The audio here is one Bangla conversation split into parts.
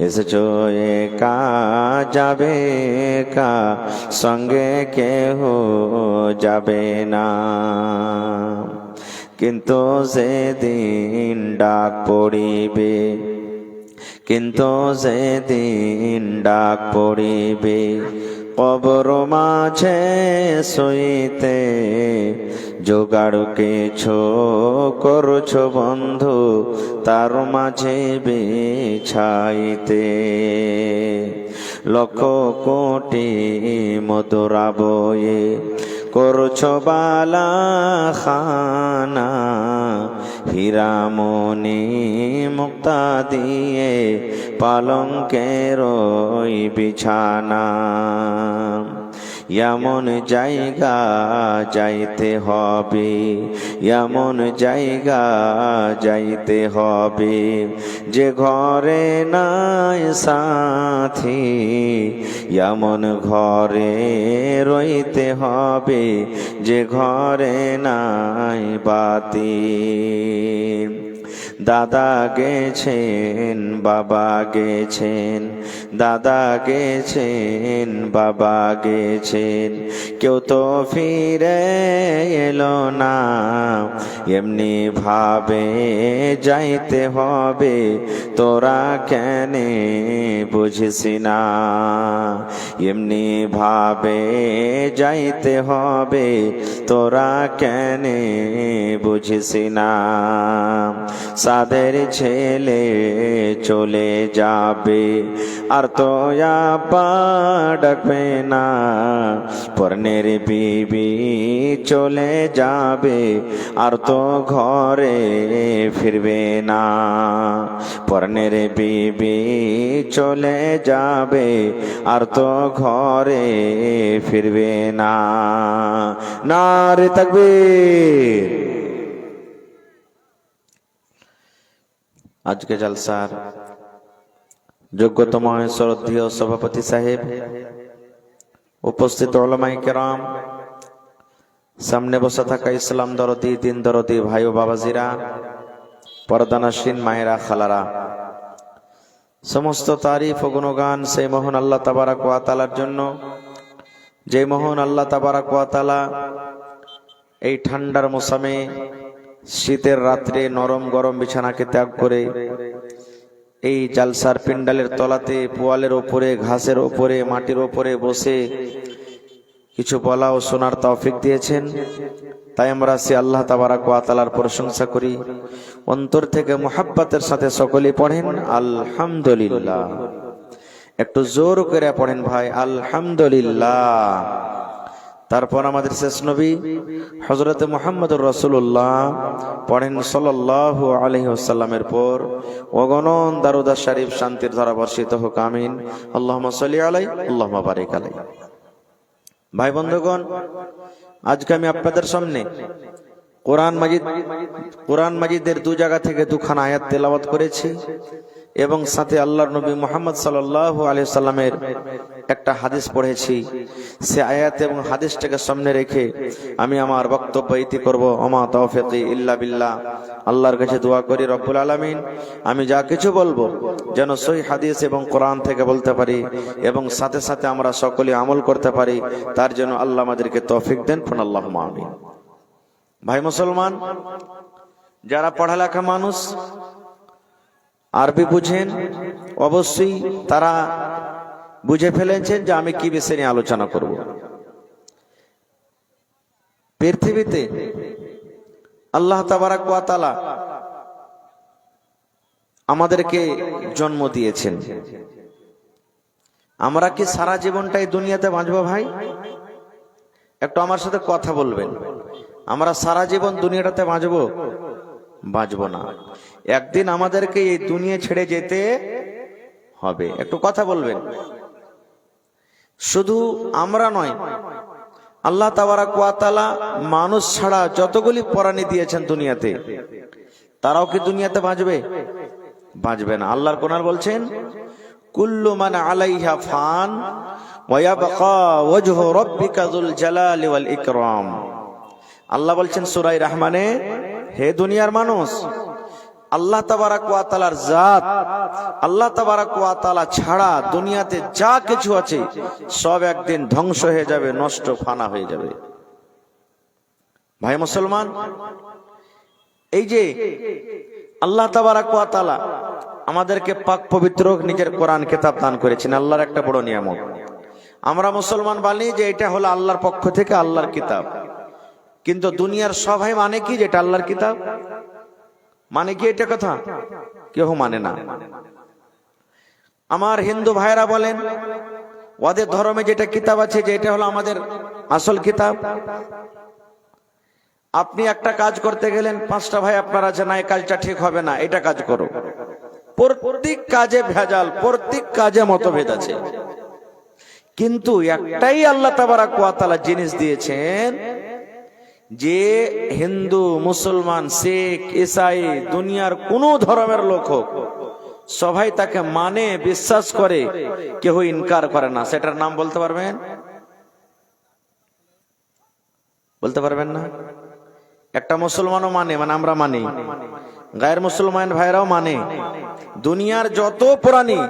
এসেছ একা যাবে কা সঙ্গে কেহ যাবে না কিন্তু সেদিন ডাক পড়িবে কিন্তু সেদিন ডাক পড়িবে কবর মাঝে সইতে জোগাড় কিছু, করছ বন্ধু, তার মাঝে বিছাইতে। লক্ষ কোটি মধুরা বয়ে করছ বালা খানা হীরামণি মুক্তা দিয়ে পালঙ্কের বিছানা। এমন জায়গা যাইতে হবে, এমন জায়গা যাইতে হবে। যে ঘরে নাই সাথী, এমন ঘরে রইতে হবে। যে ঘরে নাই বাতি। দাদা গেছেন, বাবা গেছেন, দাদা গেছেন, বাবা গেছেন। কেউ তো ফিরে এলো না, এমনি ভাবে যাইতে হবে, তোরা কেনে বুঝিস না? এমনি ভাবে যাইতে হবে, তোরা কেনে বুঝিস না? সাদের ছেলে চলে যাবে। আর তো ডাকবে না, পর্ণের বিবি চলে যাবে। আর তো ঘরে ফিরবে না, পর্ণের বিবি চলে যাবে। আর তো ঘরে ফিরবে না। নারে তাকবীর। আজকে জলসার যোগ্যতম শ্রদ্ধীয় সভাপতি সাহেব, উপস্থিত ওলামাই কেরাম, সামনে বসে থাকা ইসলাম দরদি, দিন দরদি ভাই ও বাবাজিরা, পরদানাসীন মায়েরা, খালারা। সমস্ত তারিফ ও গুণগান সেই মোহন আল্লাহ তাবারাক ওয়া তালার জন্য। যে মোহন আল্লাহ তাবারাক কোয়াতালা এই ঠান্ডার মৌসুমে শীতের রাত্রে নরম গরম বিছানাকে ত্যাগ করে এই জালসার পিন্ডালের তলাতে পোয়ালের ওপরে, ঘাসের ওপরে, মাটির ওপরে বসে কিছু বলা ও শোনার তৌফিক দিয়েছেন। তাই আমরা সে আল্লাহ তাবারাক ওয়া প্রশংসা করি। অন্তর থেকে মোহাব্বতের সাথে সকলেই পড়েন, আলহামদুলিল্লাহ। একটু জোর করে পড়েন ভাই, আলহামদুলিল্লাহ। তারপর আমাদের শেষ নবী হজরত মোহাম্মদ রসুল্লাহ পড়েন সাল্লাহ আলহি আসাল্লামের পর। অগণন দারুদা শরীফ শান্তির ধারা বর্ষিত হোক, আমিন। আল্লাহ সাল্লি আলাই আল্লাহ বারিক আলাই ভাই বন্ধুগণ, আজকে আমি আপনাদের সামনে কোরআন মাজিদ, কোরআন মাজিদের দু জায়গা থেকে দুখানা আয়াত তেলাওয়াত করেছি। এবং সাথে আল্লাহর নবী মোহাম্মদ সাল্লাহ আলিয়া সাল্লামের একটা হাদিস পড়েছি। সে আয়াত এবং হাদিসটাকে সামনে রেখে আমি আমার বক্তব্য ইতি করব। অমা তৌফিকি ইল্লা বিল্লাহ। আল্লাহর কাছে দোয়া করি রব্বুল আলামিন। আমি যা কিছু বলব যেন সই হাদিস এবং কোরআন থেকে বলতে পারি এবং সাথে সাথে আমরা সকলে আমল করতে পারি, তার জন্য আল্লাহ আমাদেরকে তৌফিক দেন। ফোন আল্লাহ আমিন। ভাই মুসলমান, যারা পড়ালেখা মানুষ আরবি বুঝেন, অবশ্যই তারা বুঝে ফেলেছেন যে আমি কি বিষয় নিয়ে আলোচনা করব। পৃথিবীতে আল্লাহ তাবারাক ওয়া আমাদেরকে জন্ম দিয়েছেন। আমরা কি সারা জীবনটাই দুনিয়াতে বাঁচবো ভাই? একটু আমার সাথে কথা বলবেন। আমরা সারা জীবন দুনিয়াটাতে বাঁচবো? বাঁচবো না। একদিন আমাদেরকে এই দুনিয়া ছেড়ে যেতে হবে। একটু কথা বলবেন। শুধু আমরা নয়, আল্লাহ তাবারা কোয়াতালা মানুষ ছাড়া যতগুলি প্রাণী দিয়েছেন দুনিয়াতে, তারাও কি দুনিয়াতে বাঁচবে? বাঁচবে না। আল্লাহর কোনার বলছেন, কুল্লু মান আলাইহা ফান আল্লাহ বলছেন সুরাই রহমানে, হে দুনিয়ার মানুষ আল্লাহ তাবারাক ওয়া তাআলার জাত। আল্লাহ তাবারাক ওয়া ছাড়া দুনিয়াতে যা কিছু আছে, সব একদিন ধ্বংস হয়ে যাবে, নষ্ট ফানা হয়ে যাবে। ভাই মুসলমান, এই যে আল্লাহ তাবারাক ওয়া আমাদেরকে পাক পবিত্র নিজের কোরআন কেতাব দান করেছেন, আল্লাহর একটা বড় নিয়ামত। আমরা মুসলমান বলি যে এটা হলো আল্লাহর পক্ষ থেকে আল্লাহর কিতাব। কিন্তু দুনিয়ার সবাই মানে কি যেটা আল্লাহর কিতাব? মানে কি এটা কথা? কেউ মানে না। আমার হিন্দু ভাইরা বলেন, ওদের ধর্মে যেটা কিতাব আছে যে এটা হলো আমাদের আসল কিতাব। আপনি একটা কাজ করতে গেলেন, পাঁচটা ভাই আপনার আছে, না, এই কাজটা ঠিক হবে না, এটা কাজ করো। প্রত্যেক কাজে ভেজাল, প্রত্যেক কাজে মতভেদ আছে। কিন্তু একটাই আল্লাহ তাবারাক ওয়া তাআলা জিনিস দিয়েছেন যে হিন্দু, মুসলমান, শেখ, ইসাই, দুনিয়ার কোন ধর্মের লোক হোক, সবাই তাকে মানে বিশ্বাস করে কেউ ইনকার করে না। সেটার নাম বলতে পারবেন? বলতে পারবেন না? একটা মুসলমানও মানে মানে আমরা মানি। গায়ের মুসলমান ভাইরাও মানে। দুনিয়ার যত প্রাণী,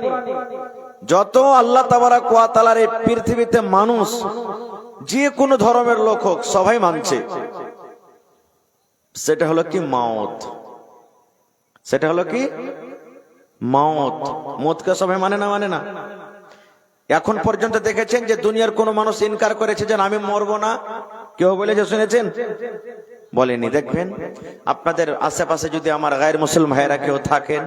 যত আল্লাহ তাবারা কোয়া তালার এই পৃথিবীতে মানুষ যে কোনো ধর্মের লোক হোক, সবাই মানছে। সেটা হলো কি মাওত সেটা হলো কি মাওত মতকে সবাই মানে না মানে না। এখন পর্যন্ত দেখেছেন যে দুনিয়ার কোন মানুষ ইনকার করেছে যে আমি মরবো না? কেউ বলেছে, শুনেছেন? বলেনি, দেখবেন আপনাদের আশেপাশে যদি আমার গায়ের মুসলিম ভাইয়েরা কেউ থাকেন,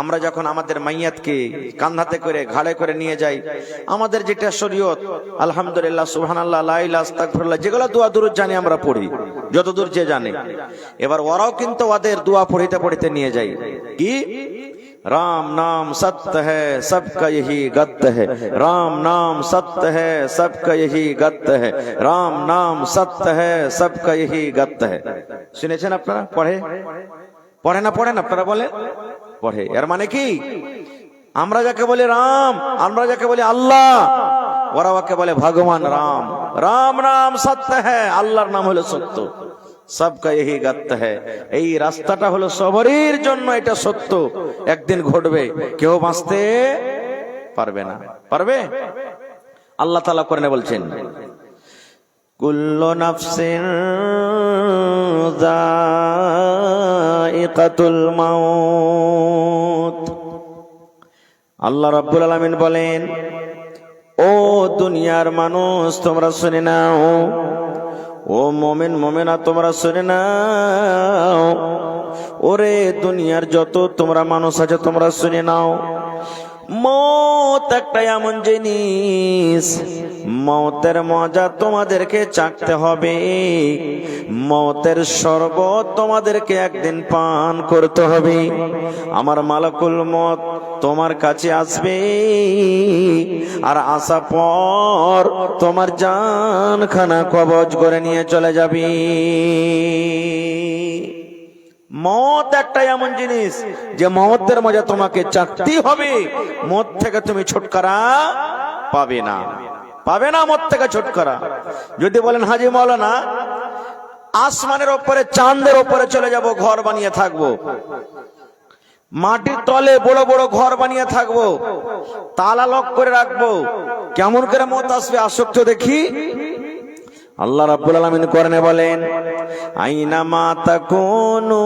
আমরা যখন আমাদের মাইয়াতকে কান্ধাতে করে, ঘাড়ে করে নিয়ে যাই, আমাদের যেটা শরীয়ত, আলহামদুলিল্লাহ সুহানাল্লাহ লাইলাস্তাকফরুল্লাহ যেগুলো দোয়া দূর জানি আমরা পড়ি, যতদূর যে জানে। এবার ওরাও কিন্তু ওদের দোয়া পড়িতে পড়িতে নিয়ে যাই কি? राम नाम सत्य है सबका यही गत्य है राम नाम सत्य है सबका यही गत्य है राम नाम सत्य है सबका यही गत्य है শুনেছেন আপনারা পড়ে পড়ে না পড়েন আপনারা বলে পড়ে এর মানে কি আমরা যাকে বলি রাম আমরা যাকে বলি আল্লাহ ওরা ওকে বলে ভগবান রাম রাম নাম সত্য হ্যাঁ আল্লাহর নাম হলো সত্য সবকা এই গাত্ত হ্যাঁ এই রাস্তাটা হলো সবরের জন্য এটা সত্য। একদিন ঘটবে, কেউ বাঁচতে পারবে না। পারবে? আল্লাহ তালা করে না বলছেন, কুল্লু নাফসিন যায়িকাতুল মাউত। আল্লাহ রাব্বুল আলামিন বলেন, ও দুনিয়ার মানুষ, তোমরা শুনে নাও ও মোমেন, মোমেনা তোমরা শুনে নাও। ওরে দুনিয়ার যত তোমরা মানুষ আছে, তোমরা শুনে নাও। মত একটা এমন জিনিস। মতের মজা তোমাদেরকে চাকতে হবে। মতের শরবত তোমাদেরকে একদিন পান করতে হবে। আমার মালাকুল মত তোমার কাছে আসবে। আর আসা পর তোমার জান খানা কবজ করে নিয়ে চলে যাবে। মত একটা এমন জিনিস যে মতের মজা তোমাকে চাকতেই হবে। মদ থেকে তুমি ছুটকারা পাবে না। পাবে না মদ থেকে ছুটকারা। যদি বলেন, হাজি মৌলানা আসমানের ওপরে, চাঁদের ওপরে চলে যাব, ঘর বানিয়ে থাকব। মাটির তলে বড় বড় ঘর বানিয়ে থাকব। তালা লক করে রাখব। কেমন করে মত আসবে, আসক্ত দেখি। আল্লাহ রাব্বুল আলামিন কোরআনে বলেন, আইনা মা তাকুনু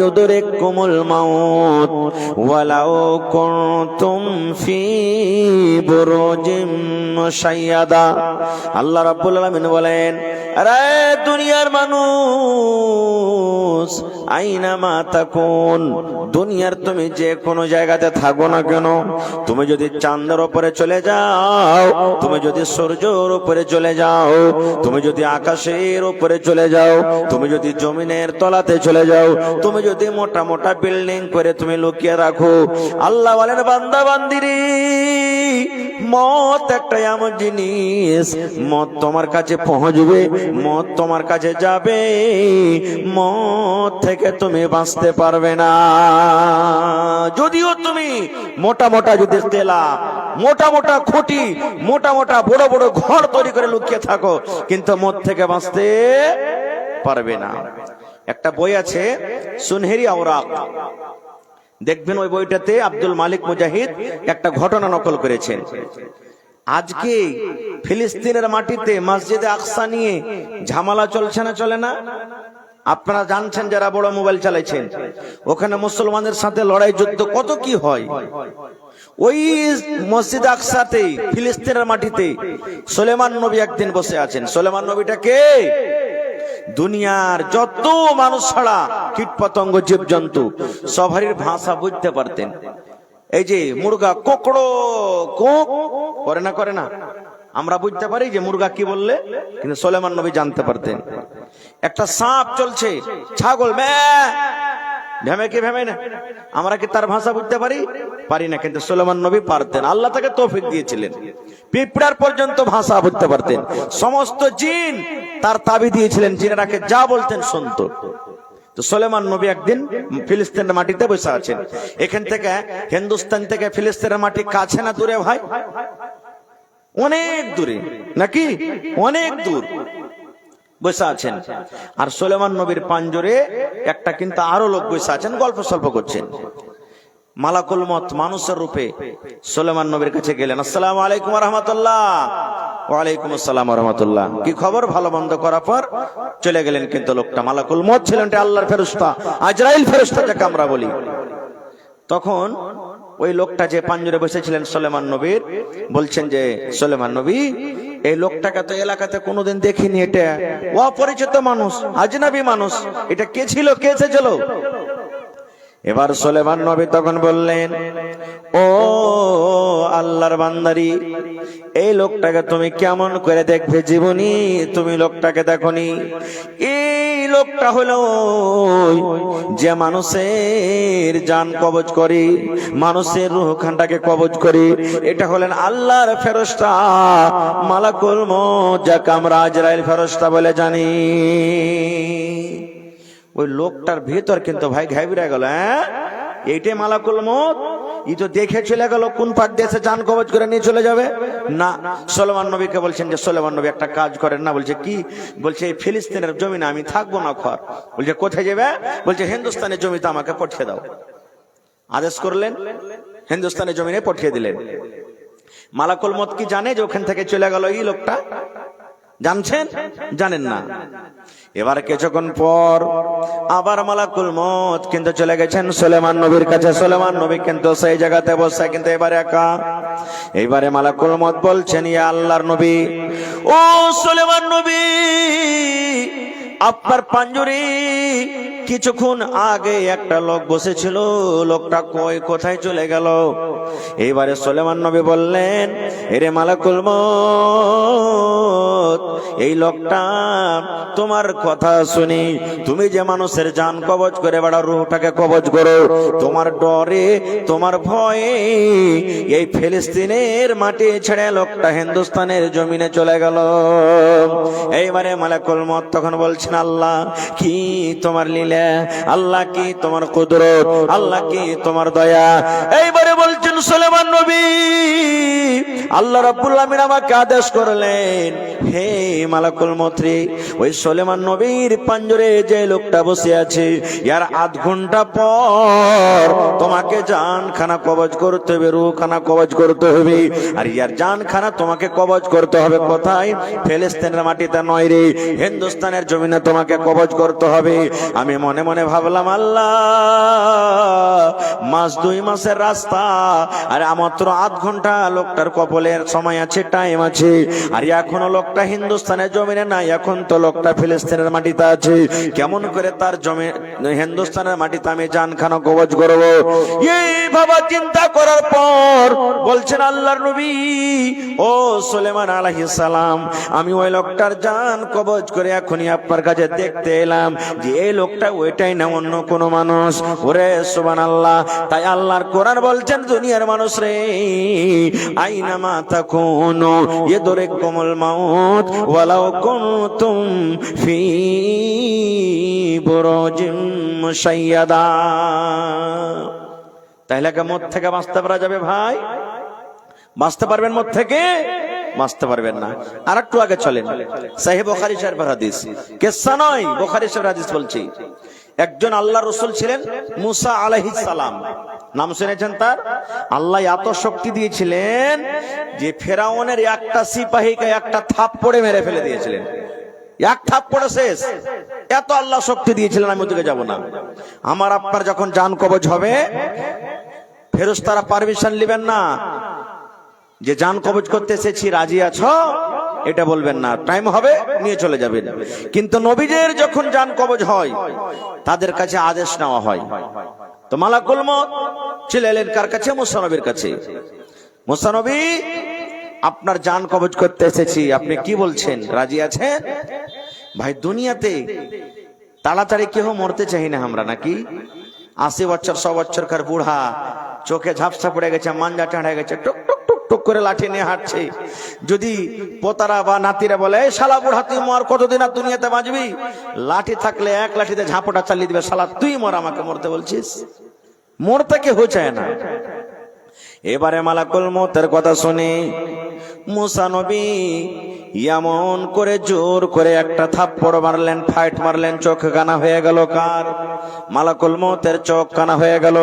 ইউদরিকুমুল মাউত ওয়ালাউ কুনতুম ফি বুরুজিম মুশাইয়াদা আল্লাহ রাব্বুল আলামিন বলেন, আরে দুনিয়ার মানুষ, আইনা মা তাকুন, দুনিয়ার তুমি যে কোনো জায়গাতে থাকো না কেন? তুমি যদি চাঁদের উপরে চলে যাও, তুমি যদি সূর্যের উপরে চলে যাও, তুমি যদি আকাশের উপরে চলে যাও, তুমি যদি জমিনের তলাতে চলে যাও, তুমি যদি মোটা মোটা বিল্ডিং করে তুমি লুকিয়ে রাখো, আল্লাহ বলেন, বান্দা, বান্দিরি, মত একটা এমন জিনিস, মত তোমার কাছে পৌঁছবে, মত তোমার কাছে যাবে, মত থেকে তুমি বাঁচতে পারবে না। যদিও তুমি মোটা মোটা যদি তেলা, মোটা মোটা খুঁটি, মোটা মোটা বড় বড় ঘর তৈরি করে লুকিয়ে থাকো, কিন্তু মদ থেকে বাঁচতে পারবে না। একটা বই আছে, সুনহেরি আওরাক। দেখবেন ওই বইটাতে আব্দুল মালিক মুজাহিদ একটা ঘটনা নকল করেছেন। আজকে ফিলিস্তিনের মাটিতে মসজিদে আকসা নিয়ে ঝামেলা চলছে না চলে না? আপনারা জানছেন যারা বড় মোবাইল চালাইছেন। ওখানে মুসলমানদের সাথে লড়াই যুদ্ধ কত কি হয়? ওই মসজিদ আকসাতে, ফিলিস্তিনের মাটিতে সোলেমান নবী একদিন বসে আছেন। সোলেমান নবীটা কে? দুনিয়ার যত মানুষ ছাড়া কীট পতঙ্গ জীব জন্তু সবারই ভাষা বুঝতে পারতেন। এই যে মুরগা কোকড়ো কোক, করে না করে না। আমরা বুঝতে পারি যে মুরগা কি বললে, কিন্তু সোলেমান নবী জানতে পারতেন। একটা সাপ চলছে, ছাগল, ম্যা। ভেমে কি ভেমে না? আমরা কি তার ভাষা বুঝতে পারি? পারি না, কিন্তু সোলেমান নবী পারতেন। আল্লাহ তাকে তৌফিক দিয়েছিলেন। পিঁপড়ার পর্যন্ত ভাষা বুঝতে পারতেন। সমস্ত জিন তার তাবি দিয়েছিলেন জিনেরাকে যা বলতেন শুনতো। তো সোলেমান নবী একদিন ফিলিস্তিনের মাটিতে বসে আছেন। এখান থেকে, হিন্দুস্তান থেকে ফিলিস্তিনের মাটি কাছে না দূরে, ভাই? অনেক দূরে। নাকি? অনেক দূর। বসে আছেন। আর সোলেমান নবীর পাঞ্জরে একটা কিন্তু আরও লোক বসে আছেন, গল্প সল্প করছেন। মালাকুল মত মানুষের রূপে সোলেমান নবীর কাছে গেলেন। আসসালাম আলাইকুম রহমতুল্লাহ ওয়ালাইকুম আসসালাম রহমতুল্লাহ কি খবর? ভালো মন্দ করার পর চলে গেলেন কিন্তু লোকটা। মালাকুল মত ছিলেন আল্লাহর ফেরস্তা আজরাইল ফেরস্তা যাকে আমরা বলি। তখন ওই লোকটা যে পাঞ্জরে বসেছিলেন সোলেমান নবীর, বলছেন যে, সোলেমান নবী এই লোকটাকে তো এলাকাতে কোনোদিন দেখিনি এটা। অপরিচিত মানুষ, আজনাবি মানুষ। এটা কে ছিল, কে এসেছিল? এবার সোলেমান নবী তখন বললেন, ও আল্লাহর বান্দারি, এই লোকটাকে তুমি কেমন করে দেখবে জীবনী? তুমি লোকটাকে দেখনি? এই লোকটা হলো যে মানুষের জান কবজ করে, মানুষের রুহখানটাকে কবজ করে। এটা হলেন আল্লাহর ফেরস্তা, মালাকুল মত যাকে আমরা আজরাইল ফেরস্তা বলে জানি। ওই লোকটার ভেতর কিন্তু ভাই ঘাইবিরা গেল হ্যাঁ? এইটাই মালাকুল মত ই তো দেখে চলে গেল, কোন পাক দেশে যান কবজ করে নিয়ে চলে যাবে? না, সোলেমান নবীকে বলছেন যে, সোলেমান নবী একটা কাজ করেন না, বলছে কি? বলছে, এই ফিলিস্তিনের জমিনে আমি থাকব না খর। বলছে, কোথায় যাবে? বলছে, হিন্দুস্তানের জমিতে আমাকে পাঠিয়ে দাও। আদেশ করলেন, হিন্দুস্তানের জমিনে পাঠিয়ে দিলেন। মালাকুল মত কি জানে যে ওখান থেকে চলে গেল এই লোকটা? জানছেন? জানেন না। এবার কিছুক্ষণ পর আবার মালাকুল মত কিন্তু চলে গেছেন সোলেমান নবীর কাছে। সোলেমান নবী কিন্তু সেই জায়গাতে বসে, কিন্তু এবারে একা। এইবারে মালাকুল মত বলছেন, ইয়া আল্লাহর নবী, ও সোলেমান নবী, আপনার পাঞ্জুরি কিছুক্ষণ আগে একটা লোক বসেছিল, লোকটা কই, কোথায় চলে গেল? এইবারে সোলেমান নবী বললেন, এরে মালাকুল মত এই লোকটা, তোমার কথা শুনি, তুমি যে মানুষের জান কবজ করে বেড়া রুহটাকে কবজ করো, তোমার ডরে, তোমার ভয়ে এই ফিলিস্তিনের মাটি ছেড়ে লোকটা হিন্দুস্তানের জমিনে চলে গেল। এইবারে মালাকুল মত তখন বলছেন, আল্লাহ কি তোমার লীলা? আল্লাহ কি তোমার কুদরত? আল্লাহ কি তোমার দয়া? এইবারে বলছেন, সুলেমান নবী, আল্লাহ রাব্বুল আমিন আমাকে আদেশ করলেন, হে মালাকুল মত্রি ওই সোলেমান নবীর পাঞ্জরে যে লোকটা বসে আছে, ইয়ার আধ ঘণ্টা পর তোমাকে জানখানা কবজ করতে হবে, রুখানা কবজ করতে হবে। আর ইয়ার জানখানা তোমাকে কবজ করতে হবে কোথায়? ফিলিস্তিনের মাটিতে নয় রে, হিন্দুস্তানের জমিনে তোমাকে কবজ করতে হবে। আমি মনে মনে ভাবলাম, আল্লাহ, মাস দুই মাসের রাস্তা, আর মাত্র আধ ঘণ্টা লোকটার কপলের সময় আছে টাইম আছে। আর এখনও লোকটা হিন্দুস্তানের জমিনে নাই, এখন তো লোকটা ফিলিস্তিনের মাটিতে আছে। কেমন করে তার জমি হিন্দুস্তানের মাটিতে আমি জান খানো কবজ করব? এই বাবা চিন্তা করার পর বলছেন আল্লাহর নবী, ও সুলেমান আলাইহিস সালাম, আমি ওই লোকটার জান কবজ করে এখনই আপনার কাছে দেখতে এলাম যে এই লোকটা ওইটাই না, অন্য কোন মানুষ। ওরে সুবান আল্লাহ তাই আল্লাহর কোরআন বলছেন, দুনিয়ার মানুষ রে আইনা মা তাকুনু ইদরিকুমুল মাউত ওয়ালাউ কুনতুম ফি বুরুজিম মুশাইয়াদা। তাহলে মত থেকে বাঁচতে পারা যাবে ভাই। বাঁচতে পারবেন মত থেকে? বাঁচতে পারবেন না। আর একটু আগে চলেন। সাহেব বোখারি সাহেবের হাদিস। কেসা নয়, বোখারি সাহেবের হাদিস বলছি। একজন আল্লাহ রসুল ছিলেন মুসা আলাইহিস সালাম। নাম শুনেছেন তার? আল্লাহ এত শক্তি দিয়েছিলেন যে ফেরাউনের একটা সিপাহীকে একটা থাপ পড়ে মেরে ফেলে দিয়েছিলেন। এক থাপ পড়ে শেষ। এত আল্লাহ শক্তি দিয়েছিলেন, আমি ওদিকে যাব না। আমার আপনার যখন জান কবজ হবে ফেরস্তারা পারমিশন নেবেন না। যে জান কবজ করতে এসেছি, রাজি আছো? এটা বলবেন না। টাইম হবে, নিয়ে চলে যাবেন। কিন্তু নবীদের যখন জান কবজ হয়, তাদের কাছে আদেশ নেওয়া হয়। তো মালাকুল মত চলে এলেন কার কাছে, মুসানবীর কাছে। মুসানবী, আপনার জান কবজ করতে এসেছি, আপনি কি বলছেন? রাজি আছেন? ভাই, দুনিয়াতে তাড়াতাড়ি কেউ মরতে চাই না আমরা, নাকি? আশি বছর ছ বছরকার বুড়া, চোখে ঝাপসা পড়ে গেছে, মাঞ্জা টাড়ে গেছে, টুক টুক টুক টুক করে লাঠি নিয়ে হাঁটছে। যদি পোতারা বা নাতিরা বলে, "এই শালা বুড়া, তুই মর, কতদিন আর দুনিয়াতে বাঁচবি? লাঠি থাকলে এক লাঠিতে ঝাঁপটা চালিয়ে দিবে, শালা, তুই মর, আমাকে মরতে বলছিস? মরতে হয়ে চায় না। এবারে মালাকুল মতের কথা শুনে। মুসা নবী এমন করে জোর করে একটা থাপ্পড় মারলেন, ফাইট মারলেন, চোখ কানা হয়ে গেল কার? মালাকুল মতের চোখ কানা হয়ে গেল,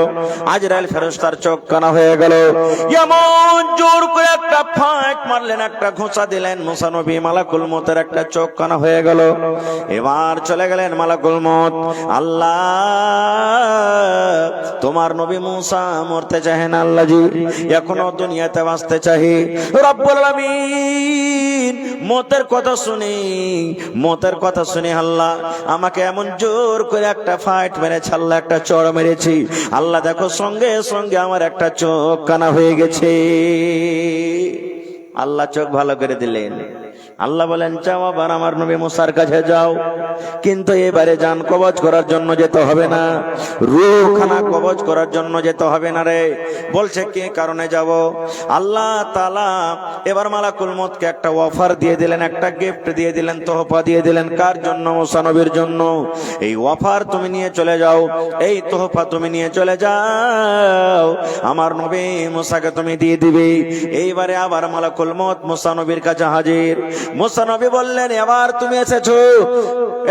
আজরাইল ফেরস্তার চোখ কানা হয়ে গেল। এমন জোর করে একটা ফাইট মারলেন, একটা ঘোষা দিলেন, মুসা নবী মালাকুল মতের একটা চোখ কানা হয়ে গেল। এবার চলে গেলেন মালাকুল মত আল্লাহ, তোমার নবী মুসা মরতে চাহেন আল্লাহজি এখনও দুনিয়াতে বাঁচতে চাহি। রব্বুল আলামিন মতের কথা শুনি, মতের কথা শুনি, আল্লাহ, আমাকে এমন জোর করে একটা ফাইট মেরে ছাল্লা একটা চড় মেরেছি। আল্লাহ, দেখো, সঙ্গে সঙ্গে আমার একটা চোখ কানা হয়ে গেছে। আল্লাহ, চোখ ভালো করে দিলেন। আল্লাহ বলেন, যাও আবার আমার নবী মুসার কাছে যাও। কিন্তু এবারে যান কবজ করার জন্য যেতে হবে না। রুখানা কবজ করার জন্য যেতে হবে না রে। বলছে, কি কারণে যাব? আল্লাহ তালা এবার মালাকুল মতকে একটা অফার দিয়ে দিলেন, একটা গিফট দিয়ে দিলেন, তোহফা দিয়ে দিলেন। কার জন্য? মুসানবীর জন্য। এই অফার তুমি নিয়ে চলে যাও, এই তোহফা তুমি নিয়ে চলে যাও। আমার নবী মুসাকে তুমি দিয়ে দিবে। এইবারে আবার মালাকুল মত মুসানবীর কাছে হাজির। মুসানবী বললেন এবার তুমি এসেছ।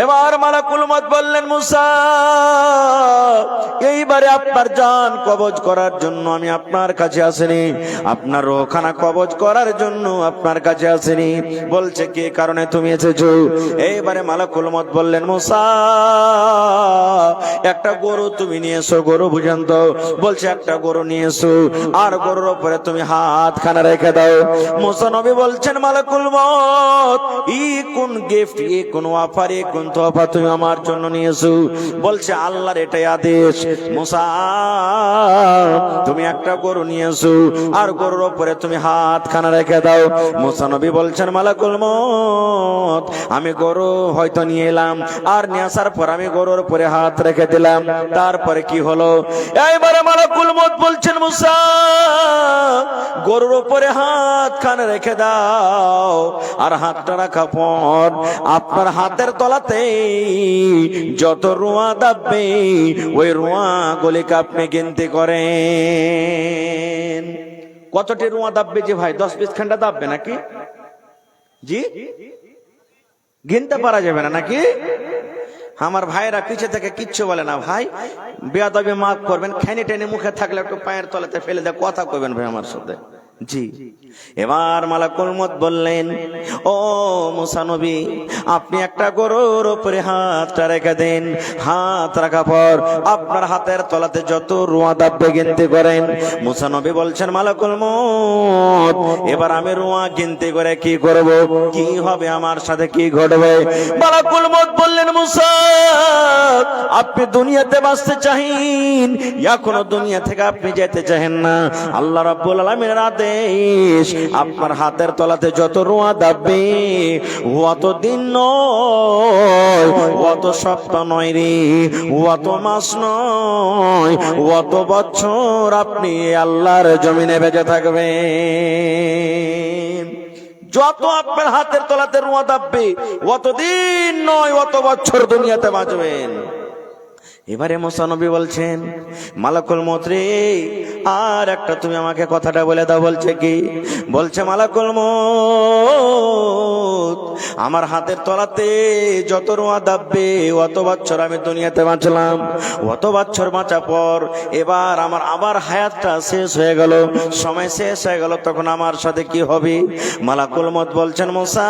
এবার মালাকুল মত বললেন মুসা এইবারে আপনার জান কবজ করার জন্য আমি আপনার কাছে আসিনি। আপনার ওখানা কবজ করার জন্য আপনার কাছে আসিনি। বলছে, কি কারণে তুমি এসেছ? এইবারে মালাকুল মত বললেন, মুসা, একটা গরু তুমি নিয়ে এসো গরু বুঝান তো? বলছে, একটা গরু নিয়ে এসো আর গরুর উপরে তুমি হাত খানা রেখে দাও। মুসা নবী বলছেন, মালাকুল মত ই কোন গিফট ই কোন অফার ই কোন তোফা তুমি আমার জন্য নিয়ে এসো বলছে, আল্লাহর এটাই আদেশ। তুমি একটা গরু নিয়ে আর গরুর উপরে তুমি হাত খানা রেখে দাও। মুসা নবী বলছেন, মালাকুল মত আমি গরু হয়তো নিয়ে এলাম, আর নিয়ে আসার পর আমি গরুর উপরে হাত রেখে দিলাম। তারপরে কি হলো? এইবারে মালাকুল মত বলছেন, মুসা, গরুর উপরে হাত খানে রেখে দাও, আর হাতটা রাখা পর আপনার হাতের তলাতে যত রোয়া দাববে, ওই রোয়া গুলিকে আপনি গিনতে করেন। কতটি রোয়া দাববে যে ভাই? দশ পিস খান্ডা দাববে নাকি? জি? গিনতে পারা যাবে না নাকি? আমার ভাইরা পিছে থেকে কিচ্ছু বলে না ভাই। বেয়াদবি মাফ করবেন খেনি টেনে মুখে থাকলে একটু পায়ের তলাতে ফেলে দেয়, কথা কইবেন ভাই আমার সাথে। জি। এবার মালাকুল মত বললেন, ও মুসানবী আপনি একটা গরুর উপরে হাতটা রেখে দেন। হাত রাখা পর আপনার হাতের তলাতে যত রুয়া দাব্বে গিনতে করেন। মুসানবী বলছেন, মালাকুল মত এবার আমি রুয়া গিনতে করে কি করব? কি হবে আমার সাথে? কি ঘটবে? মালাকুল মত বললেন, মুসা, আপনি দুনিয়াতে বাঁচতে চাহিন। এখনও দুনিয়া থেকে আপনি যেতে চাহেন না। আল্লাহ রাব্বুল আলামিনের আপনার হাতের তলাতে যত রোয়া দাববে অত দিন নয়, অত সপ্তাহ নয় রে, অত মাস নয়, অত বছর আপনি আল্লাহর জমিনে বেঁচে থাকবেন। যত আপনার হাতের তলাতে রোয়া দাববে অতদিন নয়, অত বছর দুনিয়াতে বাঁচবেন। এবারে মোসানবী বলছেন, মালাকুল মত্রে আর একটা তুমি আমাকে কথাটা বলে দাও, বলছে কি? বলছে, মালাকুল মউত, আমার হাতের তলাতে যত রোয়া দাববে, অত বছর আমি দুনিয়াতে বাঁচলাম, অত বছর বাঁচা পর এবার আমার আবার হায়াতটা শেষ হয়ে গেল, সময় শেষ হয়ে গেল, তখন আমার সাথে কি হবে? মালাকুল মত বলছেন, মোসা,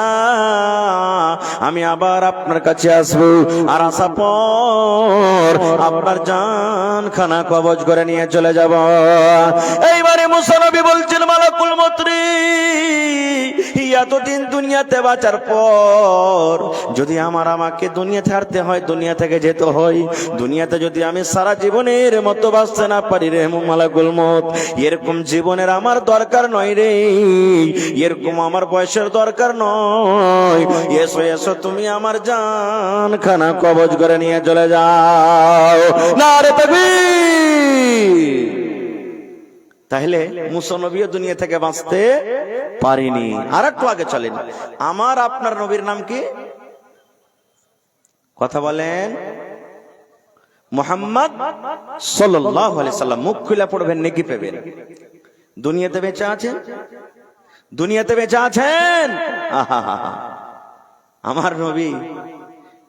আমি আবার আপনার কাছে আসব, আর আসা পর আপনার জান খানা কবজ করে নিয়ে চলে যাব। এইবারে মুসানবী বলছেন, মালাকুল মত্রী, এতদিন দুনিয়াতে বাঁচার পর যদি আমার আমাকে দুনিয়া ছাড়তে হয়, দুনিয়া থেকে যেতে হয়। দুনিয়াতে যদি আমি সারা জীবনের মতো বাঁচতে না পারি রে মালাকুল মত, এরকম জীবনের আমার দরকার নয় রে, এরকম আমার বয়সের দরকার নয়। এসো এসো, তুমি আমার জান খানা কবজ করে নিয়ে চলে যাও। না রে তাকবীর তাহলে মুসনবীও দুনিয়া থেকে বাঁচতে পারিনি। আর একটু আগে চলেন। আমার আপনার নবীর নাম কি? কথা বলেন। মোহাম্মদ সাল্লাল্লাহু আলাইহি সাল্লাম। মুখ খুলে পড়বেন নেকি পেবেন। দুনিয়াতে বেঁচে আছেন? দুনিয়াতে বেঁচে আছেন? আহাহাহা। আমার নবী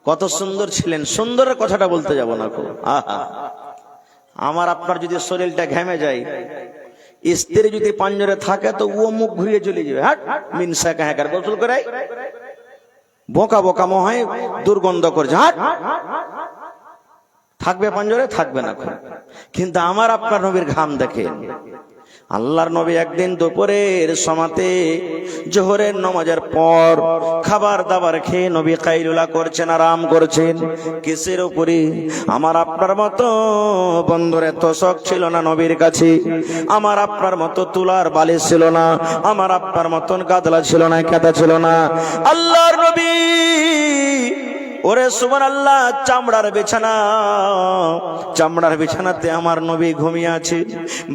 কত সুন্দর ছিলেন, সুন্দরের কথাটা বলতে যাব না খুব। আহা। আমার আপনার যদি শরীরটা ঘেমে যায়, স্ত্রী যদি পাঞ্জরে থাকে তো ও মুখ ঘুরিয়ে চলে যাবে। হাট মিনসা কাহাকার গোসল করে বোকা বোকা মহায় দুর্গন্ধ করছে। হাট। থাকবে পাঞ্জরে, থাকবে না। কিন্তু আমার আপনার নবীর ঘাম দেখে আল্লাহর নবী একদিন দুপুরের সমাতে জোহরের নমাজের পর খাবার দাবার খেয়ে নবী কাইলুলা করছেন, আরাম করছেন। কিসের উপরে আমার আপনার মতো বন্ধুরে তোষক ছিল না নবীর কাছে। আমার আপনার মতো তুলার বালিশ ছিল না। আমার আপনার মতন কাদলা ছিল না, কেদা ছিল না। আল্লাহর নবী ওরে সুমান আল্লাহ চামড়ার বিছানা। চামড়ার বিছানাতে আমার নবী ঘুমিয়ে আছে।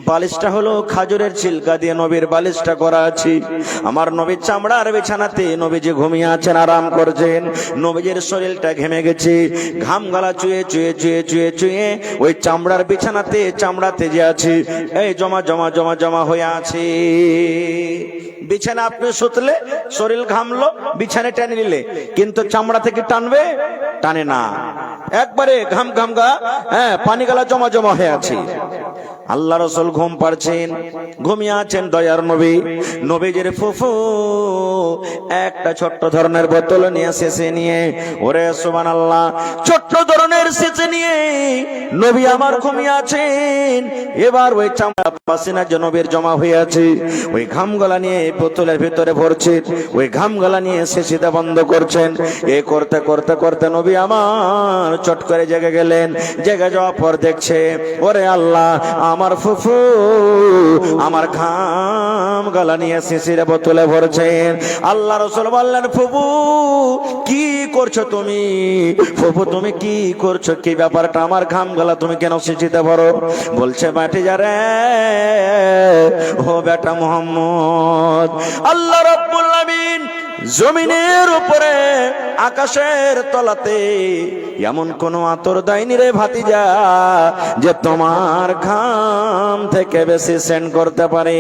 বালিশটা হলো খাজুরের চিল্কা দিয়ে নবীর বালিশটা করা আছে। আমার নবীর চামড়ার বিছানাতে নবী যে ঘুমিয়ে আছেন, আরাম করছেন। নবীজের শরীরটা ঘেমে গেছে। ঘাম গালা চুয়ে চুয়ে চুয়ে চুয়ে চুয়ে ওই চামড়ার বিছানাতে চামড়াতে যে আছে। এই জমা জমা জমা জমা হয়ে আছে। বিছানা আপনি সুতলে শরীর ঘামলো বিছানে টেনে নিলে। কিন্তু চামড়া থেকে টানবে টানে না। একবারে ঘাম ঘাম গা হ্যাঁ পানি গালা জমা জমা হয়ে আছে। আল্লাহ রসুল ঘুম পারছেন ঘুমিয়ে আছেন দয়ার নবী। নবীজির ফুফু, একটা ছোট্ট ধরনের বোতল নিয়ে শেষে নিয়ে, ওরে সুবান আল্লাহ ছোট্ট ধরনের শেষে নিয়ে নবী আমার ঘুমিয়ে আছেন। এবার ওই চামড়া পাসিনা যে নবীর জমা হয়ে আছে, ওই ঘাম গলা নিয়ে বোতলের ভিতরে ভরছে, ওই ঘাম গলা নিয়ে শেষিতে বন্ধ করছেন। এ করতে করতে করতে নবী আমার চট করে জেগে গেলেন। জেগে যাওয়ার পর দেখছে, ওরে আল্লাহ আমার ফুফু আমার ঘাম গলা নিয়ে শিশিরে বোতলে ভরছেন। আল্লাহ রসুল বললেন, ফুফু, কি করছ তুমি? ফুফু, তুমি কি করছ? কি ব্যাপারটা? আমার ঘাম গলা তুমি কেন শিশিতে ভরো? বলছে, বাটি যারে ও বেটা মোহাম্মদ, আল্লাহ রব্বুল আমিন জমিনের উপরে, আকাশের তলাতে, এমন কোন আতর দেয়নি রে ভাতিজা, যে তোমার ঘাম থেকে বেশি সেন্ড করতে পারে।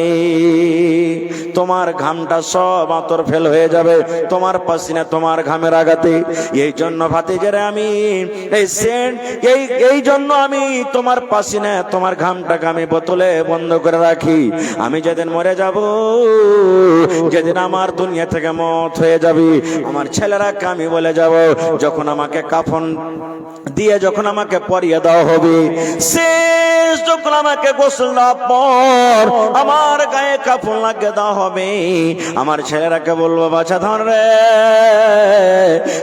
তোমার ঘামটা সব আতর ফেল হয়ে যাবে তোমার পাসিনা তোমার ঘামের আগাতে এই জন্য ভাতিজারে আমি, এই সেন্ট, এই এই জন্য আমি তোমার পাসিনা তোমার ঘামটাকে আমি বোতলে বন্ধ করে রাখি। আমি যেদিন মরে যাব, যেদিন আমার দুনিয়া থেকে মত হয়ে যাবি। আমার ছেলেরা আমি বলে যাব। যখন আমাকে কাফন দিয়ে যখন আমাকে পরিয়ে দেওয়া হবে শেষ যখন আমাকে গোসল পর আমার গায়ে কাফন লাগিয়ে দেওয়া হবে আমার ছেলেরাকে বলব বাছা ধন রে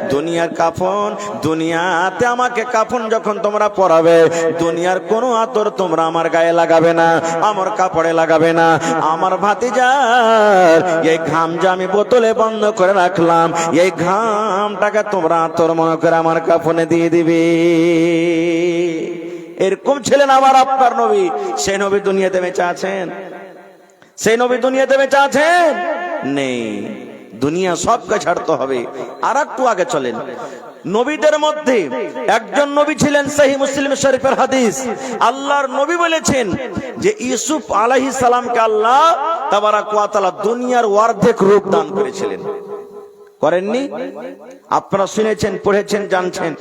দুনিয়ার কাফন দুনিয়াতে আমাকে কাফন যখন তোমরা পরাবে দুনিয়ার কোনো আতর তোমরা আমার গায়ে লাগাবে না আমার কাপড়ে লাগাবে না আমার ভাতিজার এই ঘাম যে আমি বোতলে বন্ধ করে রাখলাম। এই ঘামটাকে তোমরা আতর মনে করে আমার কাফনে দিয়ে দিবে। এরকম ছিলেন আমার আপনার নবী। সেই নবী দুনিয়াতে বেঁচে আছেন? সেই নবী দুনিয়াতে বেঁচে আছেন? নেই। দুনিয়া সবকে ছাড়তে হবে। আর একটু আগে চলেন। নবীদের মধ্যে একজন নবী ছিলেন সহি মুসলিম শরীফের হাদিস। আল্লাহর নবী বলেছেন যে ইউসুফ আলাইহিস সালামকে আল্লাহ তাবারাক ওয়া তাআলা দুনিয়ার অর্ধেক রূপ দান করেছিলেন। করেননি? আপনারা শুনেছেন, পড়েছেন, জানছেন।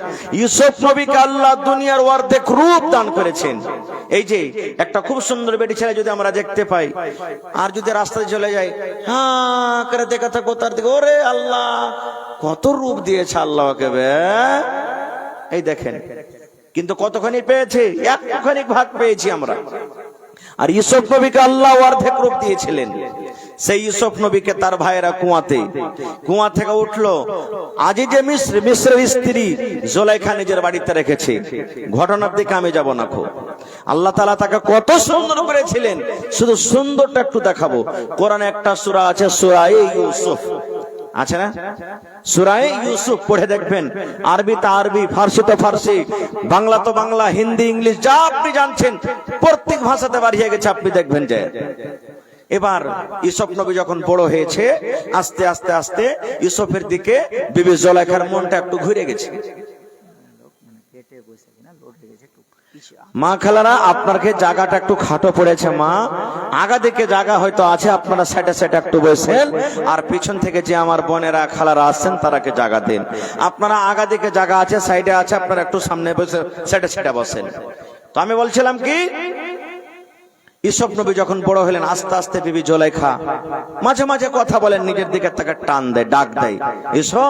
ইউসুফ নবীকে আল্লাহ দুনিয়ার অর্ধেক রূপ দান করেছেন। এই যে, একটা খুব সুন্দর বেটি ছেলে যদি আমরা দেখতে পাই, আর যদি রাস্তায় চলে যাই হ্যাঁ করে দেখা থাকো তার দিকে, ওরে আল্লাহ, কত রূপ দিয়েছে আল্লাহকে এই দেখেন, কিন্তু কতখানি পেয়েছে? একটুখানি ভাগ পেয়েছি আমরা। আর ইউসুফ নবীকে আল্লাহ অর্ধেক রূপ দিয়েছিলেন। সেই ইউসুফ নবীকে তার ভাইয়েরা কুয়াতে, কুয়া থেকে উঠল। আজই যে মিশ্র মিশ্রের স্ত্রী জোলাইখা নিজের বাড়িতে রেখেছে। ঘটনার দিকে আমি যাব না খুব। আল্লাহ তালা তাকে কত সুন্দর করেছিলেন। শুধু সুন্দরটা একটু দেখাবো। কোরআনে একটা সুরা আছে, সুরা ইউসুফ। আছে না? সুরায় ইউসুফ, পড়ে দেখবেন। আরবি তা আরবি, ফার্সি তো ফার্সি, বাংলা তো বাংলা, হিন্দি, ইংলিশ, যা আপনি জানছেন, প্রত্যেক ভাষাতে বাড়িয়ে গেছে, আপনি দেখবেন যে। এবার ইসফ নবী যখন বড় হয়েছে, আস্তে আস্তে আস্তে ইসফের দিকে বিবি জলাখার মনটা একটু ঘুরে গেছে। মা খালারা আপনাকে জায়গাটা একটু খাটো পড়েছে মা। আগা দিকে জায়গা হয়তো আছে, আপনারা সাইডে সাইডে একটু বসেন। আর পিছন থেকে যে আমার বোনেরা, খালারা আসছেন তারাকে জায়গা দিন। আপনারা আগা দিকে জায়গা আছে, সাইডে আছে, আপনারা একটু সামনে বসে, সাইডে সাইডে বসেন। তো আমি বলছিলাম কি ইসব নবী যখন বড় হলেন, আস্তে আস্তে বিবি জোলাইখা মাঝে মাঝে কথা বলেন, নিজের দিকে তাকে টান দেয়, ডাক দেয়। এসো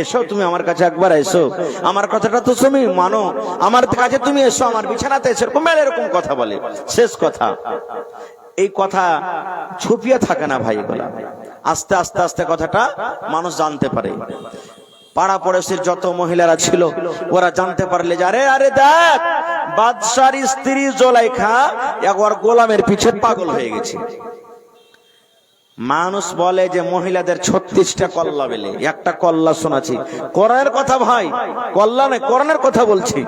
এসো, তুমি আমার কাছে একবার এসো। আমার কথাটা তো তুমি মানো, আমার কাছে তুমি এসো, আমার বিছানাতে এসে, এরকম এরকম কথা বলে। শেষ কথা। এই কথা ছুপিয়ে থাকে না ভাই বলা আস্তে আস্তে আস্তে কথাটা মানুষ জানতে পারে। পাড়া পড়োশির যত মহিলারা ছিল, ওরা জানতে পারলে যে, আরে আরে, দেখ বাদশার স্ত্রী জোলাইখা, একবার গোলামের পিছে পাগল হয়ে গেছে। মানুষ বলে যে, মহিলাদের ছত্রিশটা কল্লা বেলে, একটা কল্লা শোনাছি কোরআনের কথা ভাই, কল্লা নয়, কোরআনের কথা বলছি।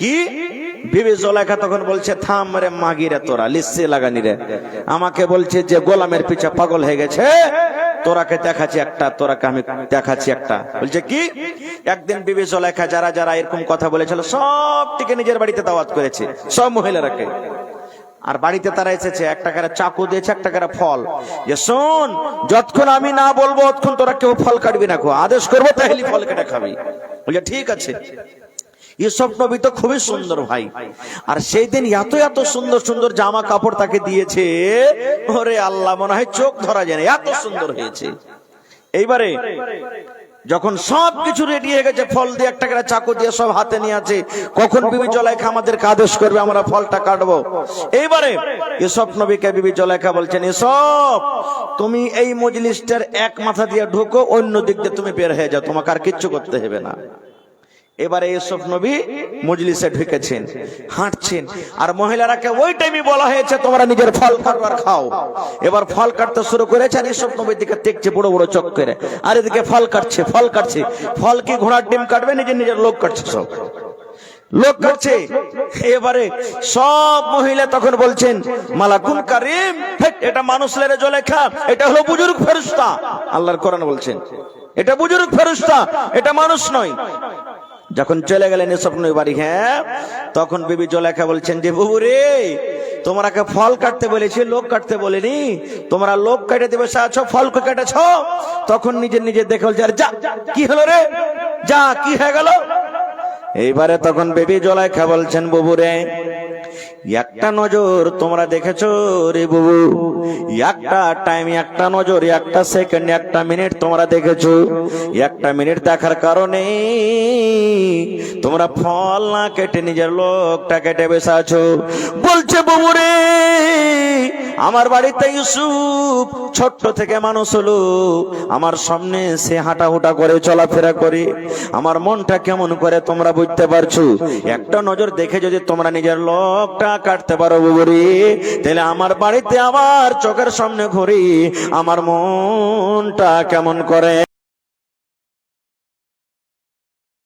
কি? বিবি জোলাইখা তখন বলছে, থাম রে মাগিরে তোরা লিসে লাগানি রে। আমাকে বলছে যে, গোলামের পিছে পাগল হয়ে গেছে? তোরাকে দেখাচ্ছি একটা, তোরাকে আমি দেখাচ্ছি একটা। বলছে, কি? একদিন বিবি জোলাইখা যারা যারা এরকম কথা বলেছিল, সবটিকে নিজের বাড়িতে দাওয়াত করেছে, সব মহিলারাকে। আর বাড়িতে তারা এসেছে, একটা করে চাকু দিয়েছে, একটা করে ফল। যে, শোন, যতক্ষণ আমি না বলব ততক্ষণ তোরা কেউ ফল কাটবি না গো। আদেশ করব তাহলে ফল কেটে খাবি। বলছে, ঠিক আছে। ইসব নবী তো খুবই সুন্দর ভাই। আর সেই দিন এত এত সুন্দর সুন্দর জামা কাপড় তাকে দিয়েছে। ওরে আল্লাহ, মনে হয় চোখ ধরা যায় এত সুন্দর হয়েছে। এইবারে যখন সব কিছু রেডি হয়ে গেছে, ফল দিয়ে একটা করে চাকু দিয়ে সব হাতে নিয়ে আছে, কখন বিবি জলাইখা আমাদেরকে আদেশ করবে, আমরা ফলটা কাটবো। এইবারে এসব নবীকে বিবি জলাইখা বলছেন, এসব, তুমি এই মজলিসটার এক মাথা দিয়ে ঢুকো, অন্য দিক দিয়ে তুমি বের হয়ে যাও, তোমাকে আর কিচ্ছু করতে হবে না। এবারে ইউসুফ নবী মজলিসে ঢুকেছেন, হাঁটছেন। আর মহিলারাকে ওই টাইমে বলা হয়েছে, তোমরা নিজের ফল কাটবার খাও। এবার ফল কাটতে শুরু করেছে আর ইউসুফ নবীর দিকে দেখছে বড় বড় চোখ করে আর এদিকে ফল কাটছে ফল কাটছে। ফল কি ঘোড়ার ডিম কাটবে? নিজের নিজের লোক কাটছে সব। লোক কাটছে। এবারে সব মহিলা তখন বলছেন মালাকুম কারিম এটা মানুষ লেরে জলে খা। এটা হলো বুজুর্গ ফেরুস্তা আল্লাহর কোরআন বলছেন, এটা বুজুর্গ ফেরুস্তা এটা মানুষ নয়। যখন চলে গেলেন এসব নই বাড়ি হ্যাঁ? তখন বিবি জলেখা বলছেন, যে বাবু রে, তোমরাকে ফল কাটতে বলেছি, লোক কাটতে বলিনি। তোমরা লোক কেটে দেবে আছো, ফল কেটেছ? তখন নিজের নিজে দেখে বলছে যা, কি হলো রে? যা, কি হয়ে গেল? এইবারে তখন বেবি জোলেখা বলছেন, বাবু রে একটা নজর তোমরা দেখেছ রে বাবু? একটা টাইম একটা নজর, একটা সেকেন্ড একটা মিনিট তোমরা দেখেছ। একটা মিনিট দেখার কারণে তোমরা ফল না কেটে নিজের লোকটা কেটে বসে আছো। বলছে, বাবু রে, আমার বাড়িতে ইউসুফ ছোট্ট থেকে মানুষ হলো। আমার সামনে সে হাঁটা হুটা করে, চলাফেরা করে। আমার মনটা কেমন করে তোমরা বুঝতে পারছ? একটা নজর দেখে যদি তোমরা নিজের লোকটা কাটতে পারো বুবুরি। তাহলে আমার বাড়িতে আবার চোখের সামনে ঘুরি, আমার মনটা কেমন করে?